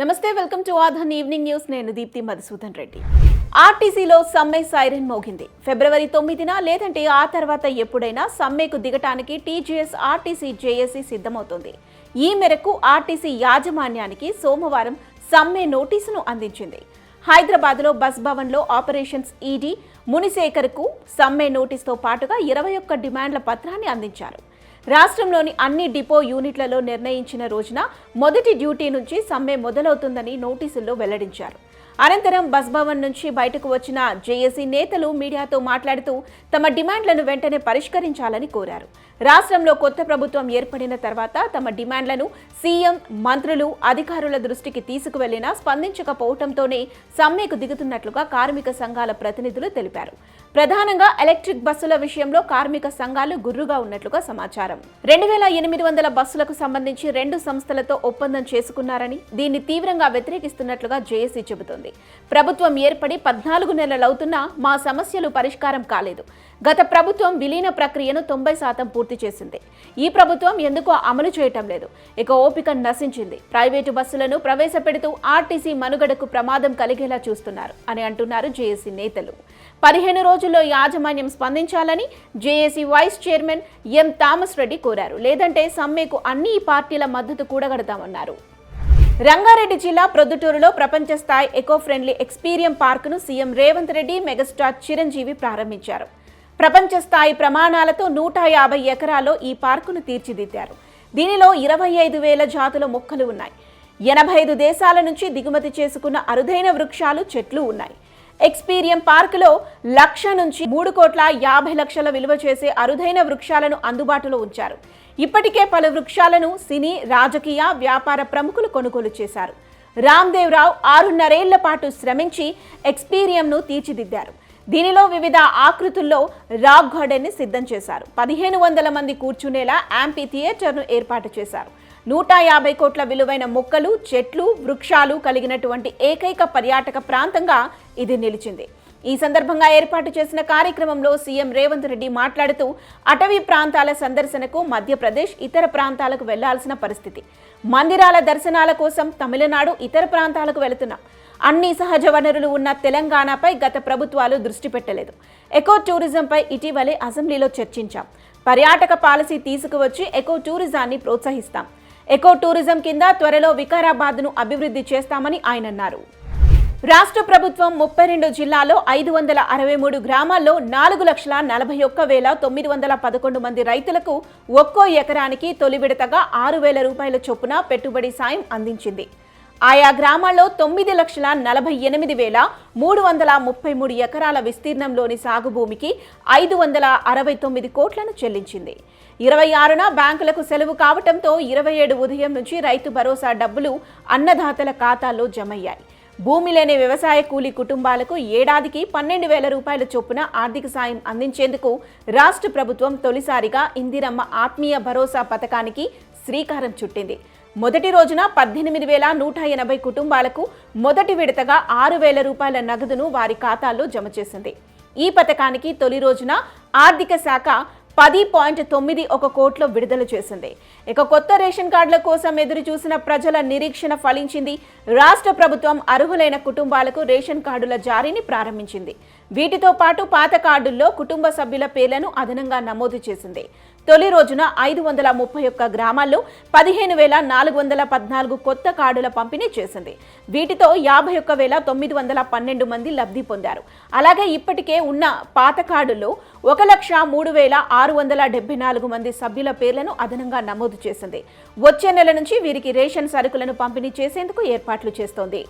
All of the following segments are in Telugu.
నమస్తే welcome to Aadhan evening news. నేను దీప్తి మధుసూదన్ రెడ్డి. ఆర్టీసీలో సమ్మె సైరన్ మోగింది. ఫిబ్రవరి తొమ్మిదిన లేదంటే ఆ తర్వాత ఎప్పుడైనా సమ్మెకు దిగటానికి టీజీఎస్ ఆర్టీసీ జేఏసీ సిద్ధమవుతోంది. ఈ మేరకు ఆర్టీసీ యాజమాన్యానికి సోమవారం సమ్మె నోటీసును అందించింది. హైదరాబాద్లో బస్ భవన్లో ఆపరేషన్స్ ఈడీ మునిశేఖర్కు సమ్మె నోటీస్తో పాటుగా ఇరవై ఒక్క డిమాండ్ల పత్రాన్ని అందించారు. రాష్ట్రంలోని అన్ని డిపో యూనిట్లలో నిర్ణయించిన రోజున మొదటి డ్యూటీ నుంచి సమ్మె మొదలవుతుందని నోటీసుల్లో వెల్లడించారు. అనంతరం బస్ భవన్ నుంచి బయటకు వచ్చిన జేఏసీ నేతలు మీడియాతో మాట్లాడుతూ తమ డిమాండ్లను వెంటనే పరిష్కరించాలని కోరారు. రాష్ట్రంలో కొత్త ప్రభుత్వం ఏర్పడిన తర్వాత తమ డిమాండ్లను సీఎం మంత్రులు అధికారుల దృష్టికి తీసుకువెళ్ళినా స్పందించకపోవడంతోనే సమ్మెకు దిగుతున్నట్లుగా కార్మిక సంఘాల ప్రతినిధులు తెలిపారు. ప్రధానంగా ఎలక్ట్రిక్ బస్సుల విషయంలో కార్మిక సంఘాలు గుర్రుగా ఉన్నట్లుగా సమాచారం. రెండు వేల ఎనిమిది వందల బస్సులకు సంబంధించి రెండు సంస్థలతో ఒప్పందం చేసుకున్నారని దీన్ని తీవ్రంగా వ్యతిరేకిస్తున్నట్లుగా జేఏసీ చెబుతోంది. ప్రభుత్వం ఏర్పడి పద్నాలుగు నెలలవుతున్నా మా సమస్యలు పరిష్కారం కాలేదు. గత ప్రభుత్వం విలీన ప్రక్రియను తొంభై శాతం పూర్తి చేసింది. ఈ ప్రభుత్వం ఎందుకు అమలు చేయటం లేదు? ఇక ఓపిక నశించింది. ప్రైవేటు బస్సులను ప్రవేశపెడుతూ ఆర్టీసీ మనుగడకు ప్రమాదం కలిగేలా చూస్తున్నారు అని అంటున్నారు జేఏసీ నేతలు. పదిహేను రోజుల్లో యాజమాన్యం స్పందించాలని JAC vice chairman M Thomas Reddy కోరారు. లేదంటే సమ్మెకు అన్ని పార్టీల మద్దతు కూడగడతామన్నారు. రంగారెడ్డి జిల్లా ప్రొద్దుటూరులో ప్రపంచ స్థాయి ఎకో ఫ్రెండ్లీ ఎక్స్పీరియం పార్కును సీఎం రేవంత్ రెడ్డి మెగాస్టార్ చిరంజీవి ప్రారంభించారు. ప్రపంచ స్థాయి ప్రమాణాలతో నూట యాభై ఎకరాల్లో ఈ పార్కును తీర్చిదిద్దారు. దీనిలో ఇరవై ఐదు వేల జాతుల మొక్కలు ఉన్నాయి. ఎనభై ఐదు దేశాల నుంచి దిగుమతి చేసుకున్న అరుదైన వృక్షాలు చెట్లు ఉన్నాయి. ఎక్స్పీరియం పార్కులో లక్ష నుంచి మూడు కోట్ల యాభై లక్షల విలువ చేసే అరుదైన వృక్షాలను అందుబాటులో ఉంచారు. ఇప్పటికే పలు వృక్షాలను సినీ రాజకీయ వ్యాపార ప్రముఖులు కొనుగోలు చేశారు. రామ్దేవ్ రావు ఆరున్నరేళ్ళ పాటు శ్రమించి ఎక్స్పీరియంను తీర్చిదిద్దారు. దీనిలో వివిధ ఆకృతుల్లో రాక్ గార్డెన్ని సిద్ధం చేశారు. పదిహేను వందల మంది కూర్చునేలా యాంపీ థియేటర్ను ఏర్పాటు చేశారు. నూట యాభై కోట్ల విలువైన మొక్కలు చెట్లు వృక్షాలు కలిగినటువంటి ఏకైక పర్యాటక ప్రాంతంగా ఇది నిలిచింది. ఈ సందర్భంగా ఏర్పాటు చేసిన కార్యక్రమంలో సీఎం రేవంత్ రెడ్డి మాట్లాడుతూ అటవీ ప్రాంతాల సందర్శనకు మధ్యప్రదేశ్ ఇతర ప్రాంతాలకు వెళ్ళాల్సిన పరిస్థితి. మందిరాల దర్శనాల కోసం తమిళనాడు ఇతర ప్రాంతాలకు వెళుతున్నాం. అన్ని సహజ వనరులు ఉన్న తెలంగాణపై గత ప్రభుత్వాలు దృష్టి పెట్టలేదు. ఎకో టూరిజంపై ఇటీవలే అసెంబ్లీలో చర్చించాం. పర్యాటక పాలసీ తీసుకువచ్చి ఎకో టూరిజాన్ని ప్రోత్సహిస్తాం. ఎకో టూరిజం కింద త్వరలో వికారాబాద్ను అభివృద్ధి చేస్తామని ఆయన అన్నారు. రాష్ట్ర ప్రభుత్వం ముప్పై రెండు జిల్లాలో ఐదు వందల అరవై మూడు గ్రామాల్లో నాలుగు లక్షల నలభై ఒక్క వేల తొమ్మిది వందల పదకొండు మంది రైతులకు ఒక్కో ఎకరానికి తొలి విడతగా ఆరు వేల రూపాయల చొప్పున పెట్టుబడి సాయం అందించింది. ఆయా గ్రామాల్లో తొమ్మిది లక్షల నలభై ఎనిమిది వేల మూడు వందల ముప్పై మూడు ఎకరాల విస్తీర్ణంలోని సాగు భూమికి ఐదు వందల అరవై తొమ్మిది కోట్లను చెల్లించింది. ఇరవై ఆరున బ్యాంకులకు సెలవు కావడంతో ఇరవై ఏడు ఉదయం నుంచి రైతు భరోసా డబ్బులు అన్నదాతల ఖాతాల్లో జమయ్యాయి. భూమి లేని వ్యవసాయ కూలీ కుటుంబాలకు ఏడాదికి పన్నెండు వేల రూపాయల చొప్పున ఆర్థిక సాయం అందించేందుకు రాష్ట్ర ప్రభుత్వం తొలిసారిగా ఇందిరమ్మ ఆత్మీయ భరోసా పథకానికి శ్రీకారం చుట్టింది. మొదటి రోజున పద్దెనిమిది వేల నూట ఎనభై కుటుంబాలకు మొదటి విడతగా ఆరు వేల రూపాయల నగదును వారి ఖాతాల్లో జమ చేసింది. ఈ పథకానికి తొలి రోజున ఆర్థిక శాఖ పది పాయింట్ తొమ్మిది ఒక కోట్లో విడుదల చేసింది. ఇక కొత్త రేషన్ కార్డుల కోసం ఎదురు చూసిన ప్రజల నిరీక్షణ ఫలించింది. రాష్ట్ర ప్రభుత్వం అర్హులైన కుటుంబాలకు రేషన్ కార్డుల జారీని ప్రారంభించింది. వీటితో పాటు పాత కార్డుల్లో కుటుంబ సభ్యుల పేర్లను అదనంగా నమోదు చేసింది. తొలి రోజున ఐదు వందల ముప్పై ఒక్క గ్రామాల్లో పదిహేను వేల నాలుగు వందల పద్నాలుగు కొత్త కార్డుల పంపిణీ చేసింది. వీటితో యాభై ఒక్క వేల తొమ్మిది వందల పన్నెండు మంది లబ్ధి పొందారు. అలాగే ఇప్పటికే ఉన్న పాత కార్డుల్లో ఒక లక్ష మూడు వేల ఆరు వందల డెబ్బై నాలుగు మంది సభ్యుల పేర్లను అదనంగా నమోదు చేసింది. వచ్చే నెల నుంచి వీరికి రేషన్ సరుకులను పంపిణీ చేసేందుకు ఏర్పాట్లు చేస్తోంది.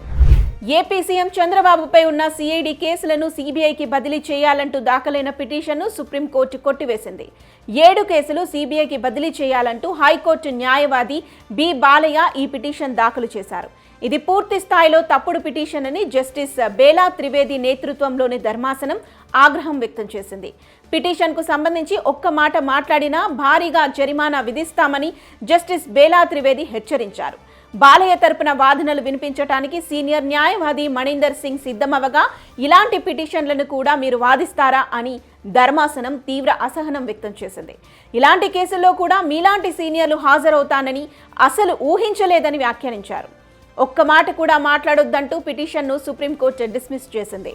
ఏపీ సీఎం చంద్రబాబుపై ఉన్న సిఐడి కేసులను సీబీఐకి బదిలీ చేయాలంటూ దాఖలైన పిటిషన్ను సుప్రీంకోర్టు కొట్టివేసింది. ఏడు కేసులు సీబీఐకి బదిలీ చేయాలంటూ హైకోర్టు న్యాయవాది బి బాలయ్య ఈ పిటిషన్ దాఖలు చేశారు. ఇది పూర్తి స్థాయిలో తప్పుడు పిటిషన్ అని జస్టిస్ బేలా త్రివేది నేతృత్వంలోని ధర్మాసనం ఆగ్రహం వ్యక్తం చేసింది. పిటిషన్కు సంబంధించి ఒక్క మాట మాట్లాడినా భారీగా జరిమానా విధిస్తామని జస్టిస్ బేలా త్రివేది హెచ్చరించారు. బాలయ్య తరపున వాదనలు వినిపించడానికి సీనియర్ న్యాయవాది మణీందర్ సింగ్ సిద్ధమవగా ఇలాంటి పిటిషన్లను కూడా మీరు వాదిస్తారా అని ధర్మాసనం తీవ్ర అసహనం వ్యక్తం చేసింది. ఇలాంటి కేసుల్లో కూడా మీలాంటి సీనియర్లు హాజరవుతానని అసలు ఊహించలేదని వ్యాఖ్యానించారు. ఒక్క మాట కూడా మాట్లాడొద్దంటూ పిటిషన్ను సుప్రీంకోర్టు డిస్మిస్ చేసింది.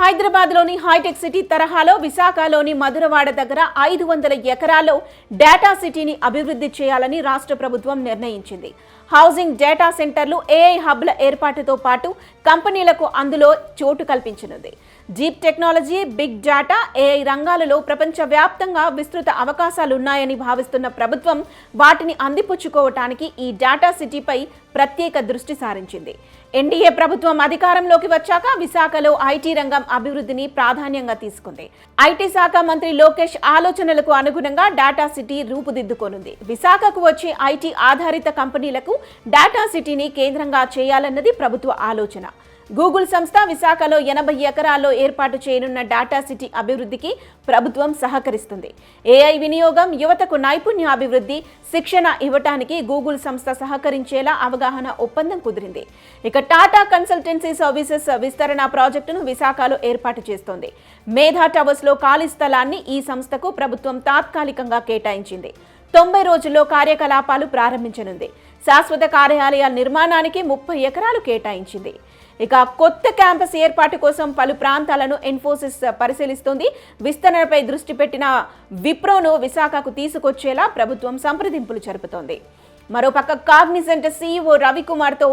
హైదరాబాద్లోని హైటెక్ సిటీ తరహాలో విశాఖలోని మధురవాడ దగ్గర ఐదు వందల ఎకరాల్లో డేటా సిటీని అభివృద్ధి చేయాలని రాష్ట్ర ప్రభుత్వం నిర్ణయించింది. హౌసింగ్ డేటా సెంటర్లు ఏఐ హబ్ల ఏర్పాటుతో పాటు కంపెనీలకు అందులో చోటు కల్పించనుంది. జీప్ టెక్నాలజీ బిగ్ డేటా ఏఐ రంగాలలో ప్రపంచవ్యాప్తంగా విస్తృత అవకాశాలున్నాయని భావిస్తున్న ప్రభుత్వం వాటిని అందిపుచ్చుకోవటానికి ఈ డేటా సిటీపై ప్రత్యేక దృష్టి సారించింది. ఎన్డీఏ ప్రభుత్వం అధికారంలోకి వచ్చాక విశాఖలో ఐటీ రంగం అభివృద్ధిని ప్రాధాన్యంగా తీసుకుంది. ఐటీ శాఖ మంత్రి లోకేష్ ఆలోచనలకు అనుగుణంగా డేటా సిటీ రూపుదిద్దుకోనుంది. విశాఖకు వచ్చే ఐటీ ఆధారిత కంపెనీలకు డేటా సిటీని కేంద్రంగా చేయాలన్నది ప్రభుత్వ ఆలోచన. గూగుల్ సంస్థ విశాఖలో ఎనభై ఎకరాల్లో ఏర్పాటు చేయనున్న డాటా సిటీ అభివృద్ధికి ప్రభుత్వం సహకరిస్తుంది. ఏఐ వినియోగం యువతకు నైపుణ్యాభివృద్ధి శిక్షణ ఇవ్వటానికి గూగుల్ సంస్థ సహకరించేలా అవగాహన ఒప్పందం కుదిరింది. ఇక టాటా కన్సల్టెన్సీ సర్వీసెస్ విస్తరణ ప్రాజెక్టును విశాఖలో ఏర్పాటు చేస్తోంది. మేధా టవర్స్లో ఖాళీ స్థలాన్ని ఈ సంస్థకు ప్రభుత్వం తాత్కాలికంగా కేటాయించింది. తొంభై రోజుల్లో కార్యకలాపాలు ప్రారంభించనుంది. శాశ్వత కార్యాలయాల నిర్మాణానికి ముప్పై ఎకరాలు కేటాయించింది. ఇక కొత్త క్యాంపస్ ఏర్పాటు కోసం పలు ప్రాంతాలను ఎన్ఫోసిస్ పరిశీలిస్తోంది. విస్తరణపై దృష్టి పెట్టిన విప్రోను విశాఖకు తీసుకొచ్చేలా ప్రభుత్వం సంప్రదింపులు జరుపుతోంది. మరోపక్క కాగ్నిజెంట్ సీఈఓ రవికుమార్తో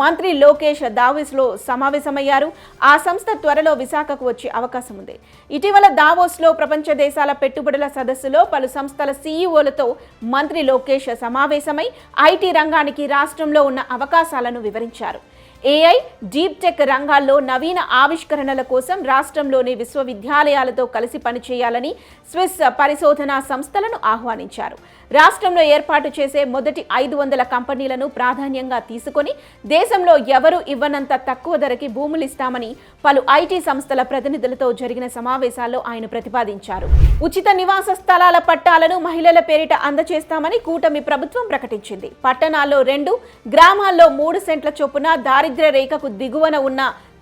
మంత్రి లోకేష్ దావోస్లో సమావేశమయ్యారు. ఆ సంస్థ త్వరలో విశాఖకు వచ్చే అవకాశం ఉంది. ఇటీవల దావోస్లో ప్రపంచ దేశాల పెట్టుబడుల సదస్సులో పలు సంస్థల సీఈఓలతో మంత్రి లోకేష్ సమావేశమై ఐటీ రంగానికి రాష్ట్రంలో ఉన్న అవకాశాలను వివరించారు. ఏఐ డీప్ టెక్ రంగాల్లో నవీన ఆవిష్కరణల కోసం రాష్ట్రంలోని విశ్వవిద్యాలయాలతో కలిసి పనిచేయాలని స్విస్ పరిశోధనా సంస్థలను ఆహ్వానించారు. రాష్ట్రంలో ఏర్పాటు చేసే మొదటి ఐదు వందల కంపెనీలను ప్రాధాన్యంగా తీసుకొని దేశంలో ఎవరు ఇవ్వనంత తక్కువ ధరకి భూములు ఇస్తామని పలు ఐటీ సంస్థల ప్రతినిధులతో జరిగిన సమావేశాల్లో ఆయన ప్రతిపాదించారు. ఉచిత నివాస స్థలాల పట్టాలను మహిళల పేరిట అందజేస్తామని కూటమి ప్రభుత్వం ప్రకటించింది. పట్టణాల్లో రెండు గ్రామాల్లో మూడు సెంట్ల చొప్పున దారి దారిద్ర్య రేఖకు దిగువన ఉన్న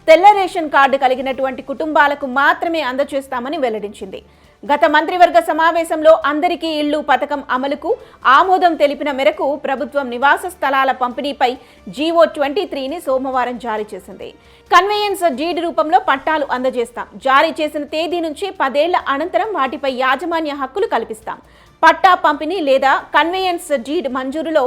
తెల్ల రేషన్ కార్డు కలిగినటువంటి కుటుంబాలకు మాత్రమే అందజేస్తామని వెల్లడించింది. గత మంత్రివర్గ సమావేశంలో అందరికీ ఇళ్ళు పథకం అమలుకు ఆమోదం తెలిపిన మేరకు ప్రభుత్వం నివాస స్థలాల పంపిణీపై జీవో ట్వంటీ త్రీని సోమవారం జారీ చేసింది. కన్వేయన్స్ డీడ్ రూపంలో పట్టాలు అందజేస్తాం. జారీ చేసిన తేదీ నుంచి పదేళ్ళ అనంతరం వాటిపై యాజమాన్య హక్కులు కల్పిస్తాం. పట్టా పంపిణీ లేదా కన్వేయన్స్ డీడ్ మంజూరులో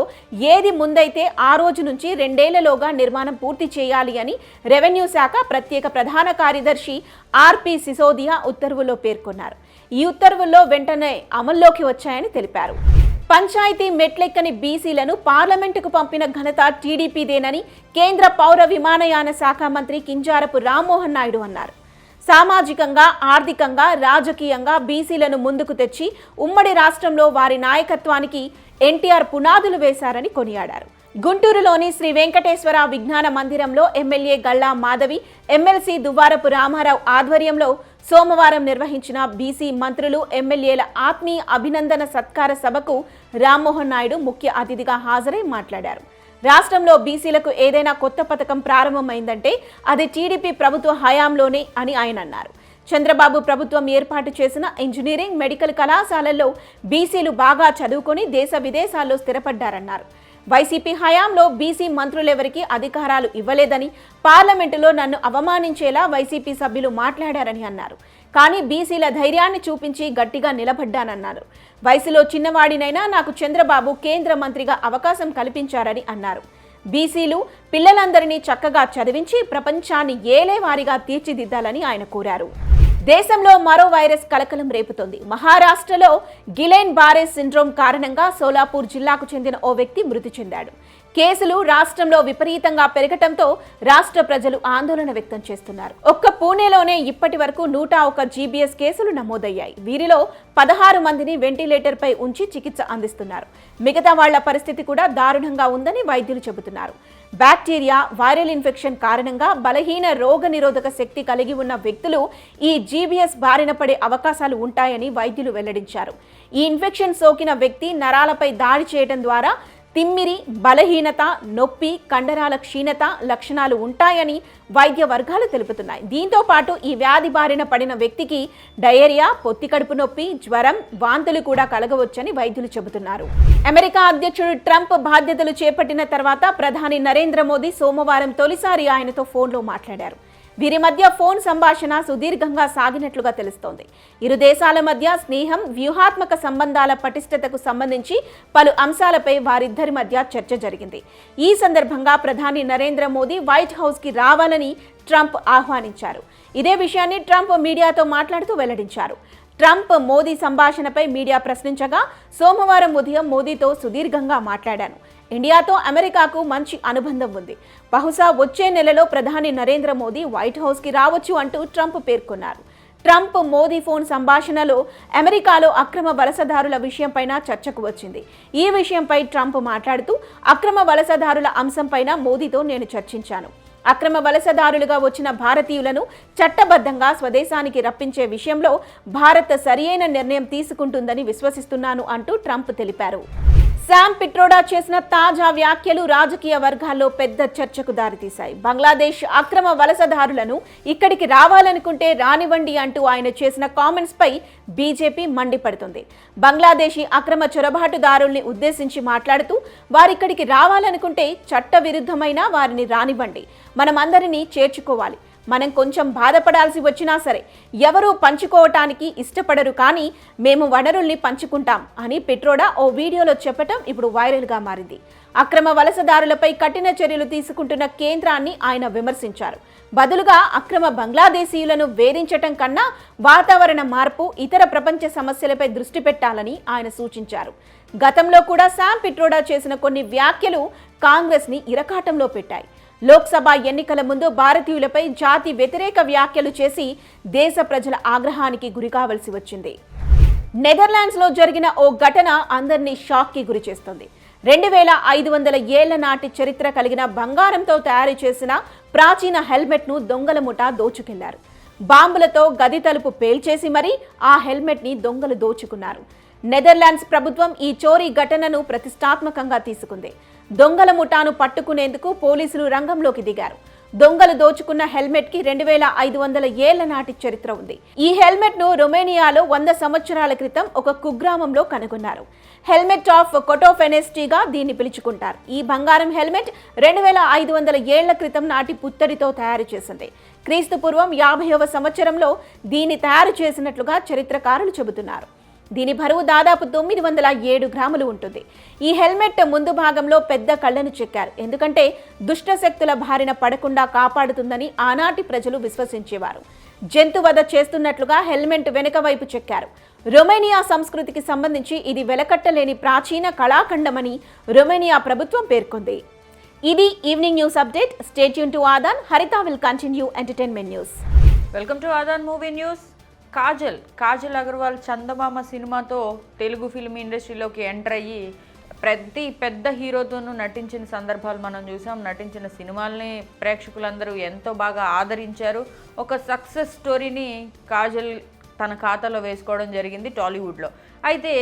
ఏది ముందైతే ఆ రోజు నుంచి రెండేళ్ళలోగా నిర్మాణం పూర్తి చేయాలి అని రెవెన్యూ శాఖ ప్రత్యేక ప్రధాన కార్యదర్శి ఆర్పి సిసోదియా ఉత్తర్వులో పేర్కొన్నారు. ఈ ఉత్తర్వుల్లో వెంటనే అమల్లోకి వచ్చాయని తెలిపారు. పంచాయతీ మెట్లెక్కని బీసీలను పార్లమెంటుకు పంపిన ఘనత టీడీపీదేనని కేంద్ర పౌర విమానయాన శాఖ మంత్రి కింజారపు రామ్మోహన్ నాయుడు అన్నారు. సామాజికంగా ఆర్థికంగా రాజకీయంగా బీసీలను ముందుకు తెచ్చి ఉమ్మడి రాష్ట్రంలో వారి నాయకత్వానికి ఎన్టీఆర్ పునాదులు వేశారని కొనియాడారు. గుంటూరులోని శ్రీ వెంకటేశ్వర విజ్ఞాన మందిరంలో ఎమ్మెల్యే గల్లా మాధవి ఎమ్మెల్సీ దువ్వారపు రామారావు ఆధ్వర్యంలో సోమవారం నిర్వహించిన బీసీ మంత్రులు ఎమ్మెల్యేల ఆత్మీయ అభినందన సత్కార సభకు రామ్మోహన్ నాయుడు ముఖ్య అతిథిగా హాజరై మాట్లాడారు. రాష్ట్రంలో బీసీలకు ఏదైనా కొత్త పథకం ప్రారంభమైందంటే అది టీడీపీ ప్రభుత్వ హయాంలోనే అని ఆయన అన్నారు. చంద్రబాబు ప్రభుత్వం ఏర్పాటు చేసిన ఇంజనీరింగ్ మెడికల్ కళాశాలల్లో బీసీలు బాగా చదువుకొని దేశ విదేశాల్లో స్థిరపడ్డారన్నారు. వైసీపీ హయాంలో బీసీ మంత్రులెవరికి అధికారాలు ఇవ్వలేదని పార్లమెంటులో నన్ను అవమానించేలా వైసీపీ సభ్యులు మాట్లాడారని అన్నారు. కానీ బీసీల ధైర్యాన్ని చూపించి గట్టిగా నిలబడ్డానన్నారు. వయసులో చిన్నవాడినైనా నాకు చంద్రబాబు కేంద్ర మంత్రిగా అవకాశం కల్పించారని అన్నారు. బీసీలు పిల్లలందరినీ చక్కగా చదివించి ప్రపంచాన్ని ఏలేవారిగా తీర్చిదిద్దాలని ఆయన కోరారు. దేశంలో మరో వైరస్ కలకలం రేపుతోంది. మహారాష్ట్రలో గిలెన్ బారే సిండ్రోమ్ కారణంగా సోలాపూర్ జిల్లాకు చెందిన ఓ వ్యక్తి మృతి చెందాడు. కేసులు రాష్ట్రంలో విపరీతంగా పెరగటంతో రాష్ట్ర ప్రజలు ఆందోళన వ్యక్తం చేస్తున్నారు. ఒక్క పూణేలోనే ఇప్పటి వరకు నూట ఒక జీబీఎస్ కేసులు నమోదయ్యాయి. వీరిలో పదహారు మందిని వెంటిలేటర్ పై ఉంచి చికిత్స అందిస్తున్నారు. మిగతా వాళ్ళ పరిస్థితి కూడా దారుణంగా ఉందని వైద్యులు చెబుతున్నారు. బ్యాక్టీరియా వైరల్ ఇన్ఫెక్షన్ కారణంగా బలహీన రోగ నిరోధక శక్తి కలిగి ఉన్న వ్యక్తులు ఈ జీబీఎస్ బారిన పడే అవకాశాలు ఉంటాయని వైద్యులు వెల్లడించారు. ఈ ఇన్ఫెక్షన్ సోకిన వ్యక్తి నరాలపై దాడి చేయడం ద్వారా తిమ్మిరి బలహీనత నొప్పి కండరాల క్షీణత లక్షణాలు ఉంటాయని వైద్య వర్గాలు తెలుపుతున్నాయి. దీంతో పాటు ఈ వ్యాధి బారిన పడిన వ్యక్తికి డయేరియా పొత్తి కడుపు నొప్పి జ్వరం వాంతులు కూడా కలగవచ్చని వైద్యులు చెబుతున్నారు. అమెరికా అధ్యక్షుడు ట్రంప్ బాధ్యతలు చేపట్టిన తర్వాత ప్రధాని నరేంద్ర మోదీ సోమవారం తొలిసారి ఆయనతో ఫోన్లో మాట్లాడారు. వీరి మధ్య ఫోన్ సంభాషణ సుదీర్ఘంగా సాగినట్లుగా తెలుస్తోంది. ఇరు దేశాల మధ్య స్నేహం వ్యూహాత్మక సంబంధాల పటిష్టతకు సంబంధించి పలు అంశాలపై వారిద్దరి మధ్య చర్చ జరిగింది. ఈ సందర్భంగా ప్రధాని నరేంద్ర మోదీ వైట్ హౌస్కి రావాలని ట్రంప్ ఆహ్వానించారు. ఇదే విషయాన్ని ట్రంప్ మీడియాతో మాట్లాడుతూ వెల్లడించారు. ట్రంప్ మోదీ సంభాషణపై మీడియా ప్రశ్నించగా సోమవారం ఉదయం మోదీతో సుదీర్ఘంగా మాట్లాడాను. ఇండియాతో అమెరికాకు మంచి అనుబంధం ఉంది. బహుశా వచ్చే నెలలో ప్రధాని నరేంద్ర మోదీ వైట్ హౌస్కి రావచ్చు అంటూ ట్రంప్ పేర్కొన్నారు. ట్రంప్ మోదీ ఫోన్ సంభాషణలో అమెరికాలో అక్రమ వలసదారుల విషయంపైన చర్చకు వచ్చింది. ఈ విషయంపై ట్రంప్ మాట్లాడుతూ అక్రమ వలసదారుల అంశంపైన మోదీతో నేను చర్చించాను. అక్రమ వలసదారులుగా వచ్చిన భారతీయులను చట్టబద్ధంగా స్వదేశానికి రప్పించే విషయంలో భారత్ సరియైన నిర్ణయం తీసుకుంటుందని విశ్వసిస్తున్నాను అంటూ ట్రంప్ తెలిపారు. శామ్ పిట్రోడా చేసిన తాజా వ్యాఖ్యలు రాజకీయ వర్గాల్లో పెద్ద చర్చకు దారితీశాయి. బంగ్లాదేశ్ అక్రమ వలసదారులను ఇక్కడికి రావాలనుకుంటే రానివ్వండి అంటూ ఆయన చేసిన కామెంట్స్ పై బీజేపీ మండిపడుతుంది. బంగ్లాదేశీ అక్రమ చొరబాటుదారుల్ని ఉద్దేశించి మాట్లాడుతూ వారిక్కడికి రావాలనుకుంటే చట్టవిరుద్ధమైన వారిని రానివ్వండి. మనమందరినీ చేర్చుకోవాలి. మనం కొంచెం బాధపడాల్సి వచ్చినా సరే ఎవరూ పంచుకోవటానికి ఇష్టపడరు కానీ మేము వనరుల్ని పంచుకుంటాం అని పెట్రోడా ఓ వీడియోలో చెప్పటం ఇప్పుడు వైరల్గా మారింది. అక్రమ వలసదారులపై కఠిన చర్యలు తీసుకుంటున్న కేంద్రాన్ని ఆయన విమర్శించారు. బదులుగా అక్రమ బంగ్లాదేశీయులను వేధించటం కన్నా వాతావరణ మార్పు ఇతర ప్రపంచ సమస్యలపై దృష్టి పెట్టాలని ఆయన సూచించారు. గతంలో కూడా శామ్ పిట్రోడా చేసిన కొన్ని వ్యాఖ్యలు కాంగ్రెస్ని ఇరకాటంలో పెట్టాయి. లోక్సభ ఎన్నికల ముందు భారతీయులపై జాతి వ్యతిరేక వ్యాఖ్యలు చేసి దేశ ప్రజల ఆగ్రహానికి గురికావలసి వచ్చింది. నెదర్లాండ్స్లో జరిగిన ఓ ఘటన అందరినీ షాక్కి గురి చేస్తుంది రెండు వేల ఐదు వందల ఏళ్ళ నాటి చరిత్ర కలిగిన బంగారంతో తయారు చేసిన ప్రాచీన హెల్మెట్ను దొంగల ముఠ దోచుకెళ్ళారు. బాంబులతో గది తలుపు పేల్చేసి మరీ ఆ హెల్మెట్ని దొంగలు దోచుకున్నారు. నెదర్లాండ్స్ ప్రభుత్వం ఈ చోరీ ఘటనను ప్రతిష్టాత్మకంగా తీసుకుంది. దొంగల ముఠాను పట్టుకునేందుకు పోలీసులు రంగంలోకి దిగారు. దొంగలు దోచుకున్న హెల్మెట్కి రెండు వేల ఐదు వందల ఏళ్ళ నాటి చరిత్ర ఉంది. ఈ హెల్మెట్ను రొమేనియాలో వంద సంవత్సరాల క్రితం ఒక కుగ్రామంలో కనుగొన్నారు. హెల్మెట్ ఆఫ్ కొటోఫెనెస్టీగా దీన్ని పిలుచుకుంటారు. ఈ బంగారం హెల్మెట్ రెండు వేల ఐదు వందల ఏళ్ళ క్రితం నాటి పుత్తడితో తయారు చేసింది. క్రీస్తు పూర్వం యాభైవ సంవత్సరంలో దీన్ని తయారు చేసినట్లుగా చరిత్రకారులు చెబుతున్నారు. దీని బరువు దాదాపు తొమ్మిది వందల ఏడు గ్రాములు ఉంటుంది. ఈ హెల్మెట్ ముందు భాగంలో పెద్ద కళ్ళను చెక్కారు. ఎందుకంటే దుష్ట శక్తుల బారిన పడకుండా కాపాడుతుందని ఆనాటి ప్రజలు విశ్వసించేవారు. జంతువధ చేస్తున్నట్లుగా హెల్మెట్ వెనుక వైపు చెక్కారు. రొమేనియా సంస్కృతికి సంబంధించి ఇది వెలకట్టలేని ప్రాచీన కళాఖండమని రొమేనియా ప్రభుత్వం పేర్కొంది. ఇది evening news update. Stay tuned to Aadhan. Haritha will continue entertainment news. Welcome to Aadhan movie news. Kajal Kajal Aggarwal Chandamama సినిమాతో తెలుగు ఫిల్మ్ ఇండస్ట్రీలోకి ఎంటర్ అయ్యి ప్రతి పెద్ద హీరోతోనూ నటించిన సందర్భాలు మనం చూసాం. నటించిన సినిమాల్ని ప్రేక్షకులందరూ ఎంతో బాగా ఆదరించారు. ఒక సక్సెస్ స్టోరీని కాజల్ తన ఖాతాలో వేసుకోవడం జరిగింది టాలీవుడ్లో. అయితే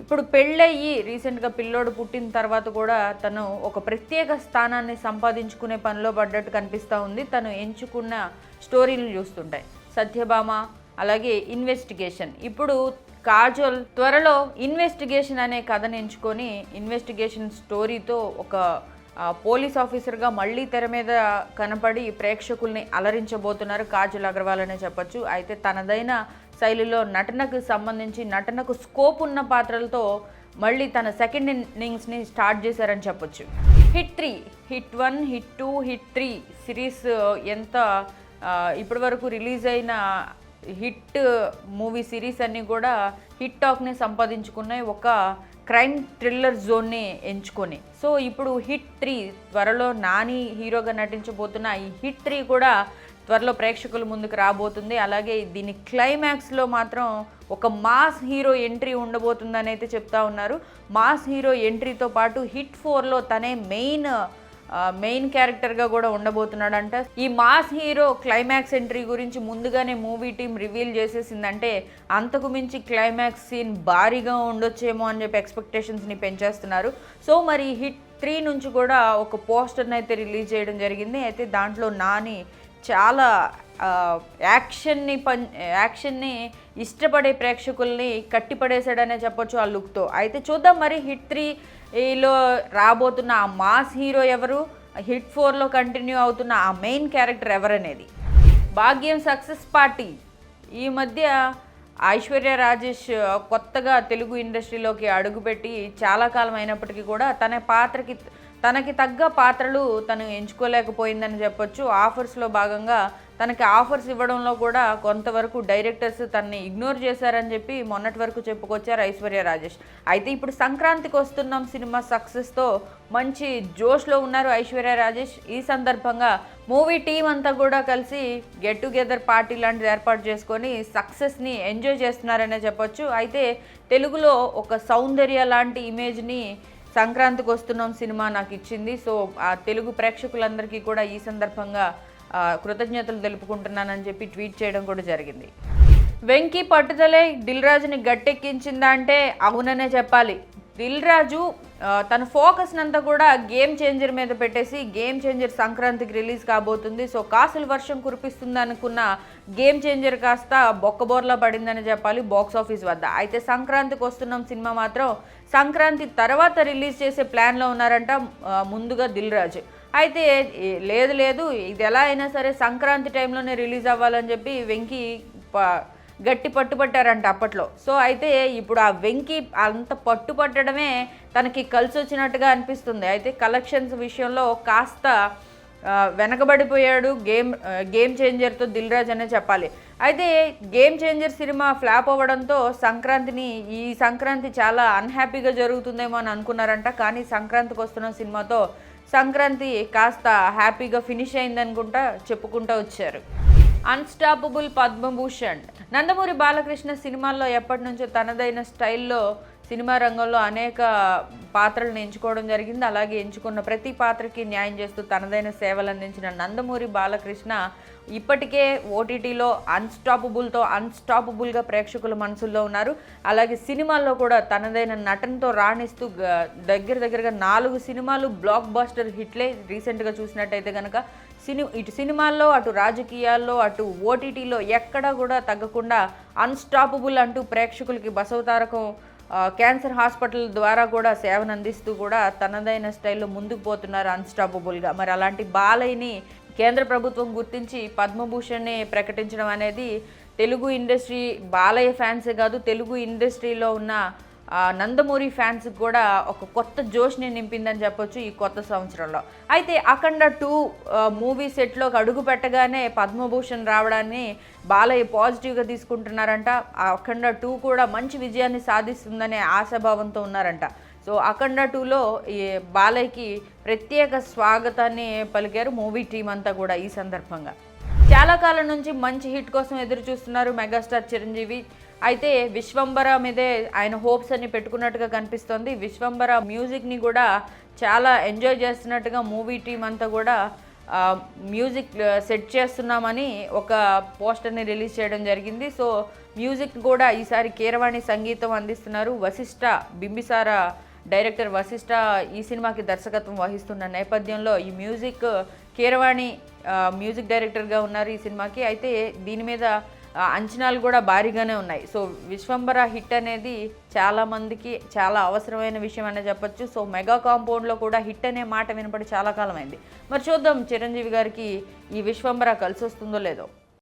ఇప్పుడు పెళ్ళయ్యి రీసెంట్గా పిల్లోడు పుట్టిన తర్వాత కూడా తను ఒక ప్రత్యేక స్థానాన్ని సంపాదించుకునే పనిలో పడ్డట్టు కనిపిస్తూ ఉంది. తను ఎంచుకున్న స్టోరీలు చూస్తుంటాయి. సత్యభామ అలాగే ఇన్వెస్టిగేషన్ ఇప్పుడు కాజల్ త్వరలో ఇన్వెస్టిగేషన్ అనే కథను ఎంచుకొని ఇన్వెస్టిగేషన్ స్టోరీతో ఒక పోలీస్ ఆఫీసర్గా మళ్ళీ తెర మీద కనపడి ప్రేక్షకుల్ని అలరించబోతున్నారు కాజల్ అగర్వాల్ అనే చెప్పొచ్చు. అయితే తనదైన శైలిలో నటనకు సంబంధించి నటనకు స్కోప్ ఉన్న పాత్రలతో మళ్ళీ తన సెకండ్ ఇన్నింగ్స్ని స్టార్ట్ చేశారని చెప్పొచ్చు. Hit three hit one hit two hit three series ఎంత ఇప్పటివరకు ఇప్పటి వరకు రిలీజ్ అయిన హిట్ మూవీ సిరీస్ అన్నీ కూడా హిట్ టాక్ని సంపాదించుకున్నాయి ఒక క్రైమ్ థ్రిల్లర్ జోన్ని ఎంచుకొని. సో ఇప్పుడు హిట్ త్రీ త్వరలో నాని హీరోగా నటించబోతున్న ఈ హిట్ త్రీ కూడా త్వరలో ప్రేక్షకుల ముందుకు రాబోతుంది. అలాగే దీని క్లైమాక్స్లో మాత్రం ఒక మాస్ హీరో ఎంట్రీ ఉండబోతుందని అయితే చెప్తా ఉన్నారు. మాస్ హీరో ఎంట్రీతో పాటు హిట్ ఫోర్లో తనే మెయిన్ మెయిన్ క్యారెక్టర్గా కూడా ఉండబోతున్నాడంట. ఈ మాస్ హీరో క్లైమాక్స్ ఎంట్రీ గురించి ముందుగానే మూవీ టీం రివీల్ చేసేసిందంటే అంతకు మించి క్లైమాక్స్ సీన్ భారీగా ఉండొచ్చేమో అని చెప్పి ఎక్స్పెక్టేషన్స్ని పెంచేస్తున్నారు. సో మరి హిట్ త్రీ నుంచి కూడా ఒక పోస్టర్ని అయితే రిలీజ్ చేయడం జరిగింది. అయితే దాంట్లో నాని చాలా యాక్షన్ని పం యాక్షన్ని ఇష్టపడే ప్రేక్షకుల్ని కట్టిపడేశాడనే చెప్పొచ్చు ఆ లుక్తో. అయితే చూద్దాం మరి హిట్ త్రీలో రాబోతున్న ఆ మాస్ హీరో ఎవరు? హిట్ ఫోర్లో కంటిన్యూ అవుతున్న ఆ మెయిన్ క్యారెక్టర్ ఎవరనేది. భాగ్యం సక్సెస్ పార్టీ. ఈ మధ్య ఐశ్వర్య రాజేష్ కొత్తగా తెలుగు ఇండస్ట్రీలోకి అడుగుపెట్టి చాలా కాలం అయినప్పటికీ కూడా తన పాత్రకి తనకి తగ్గ పాత్రలు తను ఎంచుకోలేకపోయిందని చెప్పొచ్చు. ఆఫర్స్లో భాగంగా తనకి ఆఫర్స్ ఇవ్వడంలో కూడా కొంతవరకు డైరెక్టర్స్ తనని ఇగ్నోర్ చేశారని చెప్పి మొన్నటి వరకు చెప్పుకొచ్చారు ఐశ్వర్య రాజేష్. అయితే ఇప్పుడు సంక్రాంతికి వస్తున్నాం సినిమా సక్సెస్తో మంచి జోష్లో ఉన్నారు ఐశ్వర్య రాజేష్. ఈ సందర్భంగా మూవీ టీం అంతా కూడా కలిసి గెట్ టుగెదర్ పార్టీ లాంటిది ఏర్పాటు చేసుకొని సక్సెస్ని ఎంజాయ్ చేస్తున్నారనే చెప్పొచ్చు. అయితే తెలుగులో ఒక సౌందర్య లాంటి ఇమేజ్ని సంక్రాంతికి వస్తున్నాం సినిమా నాకు ఇచ్చింది. సో ఆ తెలుగు ప్రేక్షకులందరికీ కూడా ఈ సందర్భంగా కృతజ్ఞతలు తెలుపుకుంటున్నానని చెప్పి ట్వీట్ చేయడం కూడా జరిగింది. వెంకీ పట్టుదలే దిల్ రాజుని గట్టెక్కించిందా అంటే అవుననే చెప్పాలి. దిల్ రాజు తన ఫోకస్ అంతా కూడా గేమ్ చేంజర్ మీద పెట్టేసి గేమ్ చేంజర్ సంక్రాంతికి రిలీజ్ కాబోతుంది. సో కాసులు వర్షం కురిపిస్తుంది అనుకున్న గేమ్ చేంజర్ కాస్త బొక్కబోర్లా పడిందని చెప్పాలి బాక్స్ ఆఫీస్ వద్ద. అయితే సంక్రాంతికి వస్తున్నాం సినిమా మాత్రం సంక్రాంతి తర్వాత రిలీజ్ చేసే ప్లాన్లో ఉన్నారంట ముందుగా దిల్ రాజు అయితే లేదు లేదు ఇది ఎలా అయినా సరే సంక్రాంతి టైంలోనే రిలీజ్ అవ్వాలని చెప్పి వెంకీ ప- గట్టి పట్టుపట్టారంట అప్పట్లో. సో అయితే ఇప్పుడు ఆ వెంకీ అంత పట్టుపట్టడమే తనకి కలిసి వచ్చినట్టుగా అనిపిస్తుంది. అయితే కలెక్షన్స్ విషయంలో కాస్త వెనకబడిపోయాడు గేమ్ గేమ్ చేంజర్తో దిల్ రాజ్ అనే చెప్పాలి. అయితే గేమ్ చేంజర్ సినిమా ఫ్లాప్ అవ్వడంతో సంక్రాంతిని ఈ సంక్రాంతి చాలా అన్హ్యాపీగా జరుగుతుందేమో అని అనుకున్నారంట. కానీ సంక్రాంతికి వస్తున్న సినిమాతో సంక్రాంతి కాస్త హ్యాపీగా ఫినిష్ అయిందనుకుంటా చెప్పుకుంటూ వచ్చారు. అన్స్టాపబుల్ పద్మభూషణ్. నందమూరి బాలకృష్ణ సినిమాల్లో ఎప్పటి నుంచో తనదైన స్టైల్లో సినిమా రంగంలో అనేక పాత్రలను ఎంచుకోవడం జరిగింది. అలాగే ఎంచుకున్న ప్రతి పాత్రకి న్యాయం చేస్తూ తనదైన సేవలు అందించిన నందమూరి బాలకృష్ణ ఇప్పటికే ఓటీటీలో అన్స్టాపబుల్తో అన్స్టాపబుల్గా ప్రేక్షకుల మనసుల్లో ఉన్నారు. అలాగే సినిమాల్లో కూడా తనదైన నటనతో రాణిస్తూ దగ్గర దగ్గరగా నాలుగు సినిమాలు బ్లాక్ బాస్టర్ హిట్లే రీసెంట్గా చూసినట్టయితే కనుక సిని ఇటు సినిమాల్లో అటు రాజకీయాల్లో అటు ఓటీటీలో ఎక్కడా కూడా తగ్గకుండా అన్స్టాపబుల్ అంటూ ప్రేక్షకులకి బసవతారకం క్యాన్సర్ హాస్పిటల్ ద్వారా కూడా సేవను అందిస్తూ కూడా తనదైన స్టైల్లో ముందుకు పోతున్నారు అన్స్టాపబుల్గా. మరి అలాంటి బాలయ్యని కేంద్ర ప్రభుత్వం గుర్తించి పద్మభూషణ్ని ప్రకటించడం అనేది తెలుగు ఇండస్ట్రీ బాలయ్య ఫ్యాన్సే కాదు తెలుగు ఇండస్ట్రీలో ఉన్న నందమూరి ఫ్యాన్స్ కూడా ఒక కొత్త జోష్ని నింపిందని చెప్పొచ్చు ఈ కొత్త సంవత్సరంలో. అయితే అఖండ టూ మూవీ సెట్లోకి అడుగు పెట్టగానే పద్మభూషణ్ రావడాన్ని బాలయ్య పాజిటివ్గా తీసుకుంటున్నారంట. అఖండ టూ కూడా మంచి విజయాన్ని సాధిస్తుందనే ఆశాభావంతో ఉన్నారంట. సో అఖండ టూలో ఈ బాలయ్యకి ప్రత్యేక స్వాగతాన్ని పలికారు మూవీ టీం అంతా కూడా ఈ సందర్భంగా. చాలా కాలం నుంచి మంచి హిట్ కోసం ఎదురు చూస్తున్నారు మెగాస్టార్ చిరంజీవి. అయితే విశ్వంబర మీదే ఆయన హోప్స్ అన్ని పెట్టుకున్నట్టుగా కనిపిస్తోంది. విశ్వంబర మ్యూజిక్ని కూడా చాలా ఎంజాయ్ చేస్తున్నట్టుగా మూవీ టీం అంతా కూడా మ్యూజిక్ సెట్ చేస్తున్నామని ఒక పోస్టర్ని రిలీజ్ చేయడం జరిగింది. సో మ్యూజిక్ కూడా ఈసారి కీరవాణి సంగీతం అందిస్తున్నారు. వశిష్ఠ బింబిసార డైరెక్టర్ వశిష్ఠ ఈ సినిమాకి దర్శకత్వం వహిస్తున్న నేపథ్యంలో ఈ మ్యూజిక్ కీరవాణి మ్యూజిక్ డైరెక్టర్గా ఉన్నారు ఈ సినిమాకి. అయితే దీని మీద అంచనాలు కూడా భారీగానే ఉన్నాయి. సో విశ్వంబర హిట్ అనేది చాలామందికి చాలా అవసరమైన విషయం అనే చెప్పొచ్చు. సో మెగా కాంపౌండ్లో కూడా హిట్ అనే మాట వినపడి చాలా కాలం అయింది మరి చూద్దాం చిరంజీవి గారికి ఈ విశ్వంబర కలిసి వస్తుందో లేదో.